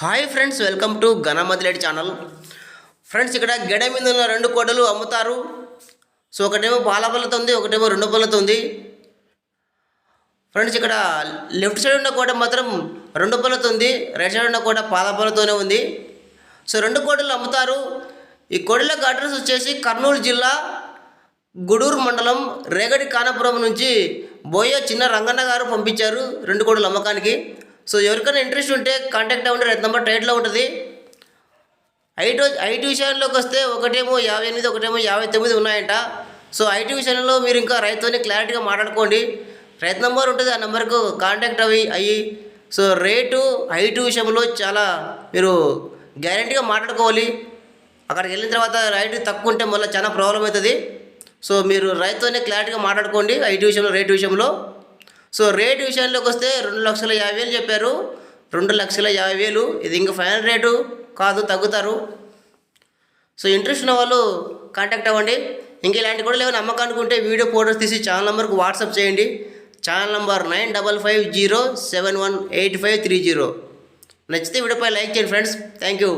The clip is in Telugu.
హాయ్ ఫ్రెండ్స్ వెల్కమ్ టు ఘనమదిలేడి ఛానల్. ఫ్రెండ్స్ ఇక్కడ గెడ మీద ఉన్న రెండు కోడలు అమ్ముతారు. సో ఒకటేమో పాల పళ్ళతో ఉంది ఒకటేమో రెండు పళ్ళతో ఉంది ఫ్రెండ్స్ ఇక్కడ లెఫ్ట్ సైడ్ ఉన్న కోట మాత్రం రెండు పళ్ళతో ఉంది రైట్ సైడ్ ఉన్న కోట పాల పళ్ళతోనే ఉంది. సో రెండు కోడలు అమ్ముతారు. ఈ కోడలకు అడ్రస్ వచ్చేసి కర్నూలు జిల్లా గుడూరు మండలం రేగడి కానపురం నుంచి బోయ చిన్న రంగన్న గారు పంపించారు రెండు కోడలు అమ్మకానికి. సో ఎవరికైనా ఇంట్రెస్ట్ ఉంటే కాంటాక్ట్ అవ్వండి. రైతు నెంబర్ టైట్లో ఉంటుంది. ఐటీ ఐటీ విషయంలోకి వస్తే ఒకటేమో యాభై ఎనిమిది ఒకటేమో యాభై తొమ్మిది ఉన్నాయంట. సో ఐటీ విషయంలో మీరు ఇంకా రైతుని క్లారిటీగా మాట్లాడుకోండి. రైతు నెంబర్ ఉంటుంది ఆ నెంబర్కు కాంటాక్ట్ అవి అయ్యి. సో రేటు ఐటీ విషయంలో చాలా మీరు గ్యారంటీగా మాట్లాడుకోవాలి. అక్కడికి వెళ్ళిన తర్వాత రైటు తక్కువ ఉంటే మళ్ళీ చాలా ప్రాబ్లం అవుతుంది. సో మీరు రైతుతోనే క్లారిటీగా మాట్లాడుకోండి ఐటీ విషయంలో రేటు విషయంలో సో రేటు విషయంలోకి వస్తే రెండు లక్షల యాభై వేలు చెప్పారు. రెండు లక్షల యాభై వేలు. ఇది ఇంకా ఫైనల్ రేటు. కాదు తగ్గుతారు. సో ఇంట్రెస్ట్ ఉన్న వాళ్ళు కాంటాక్ట్ అవ్వండి. ఇంకా ఇలాంటి కూడా లేవని నమ్మకానికి ఉంటే వీడియో ఫోటోస్ తీసి ఛానల్ నెంబర్కి వాట్సాప్ చేయండి. Channel number nine double five zero seven one eight five three zero. నచ్చితే వీడియోపై లైక్ చేయండి ఫ్రెండ్స్. Thank you.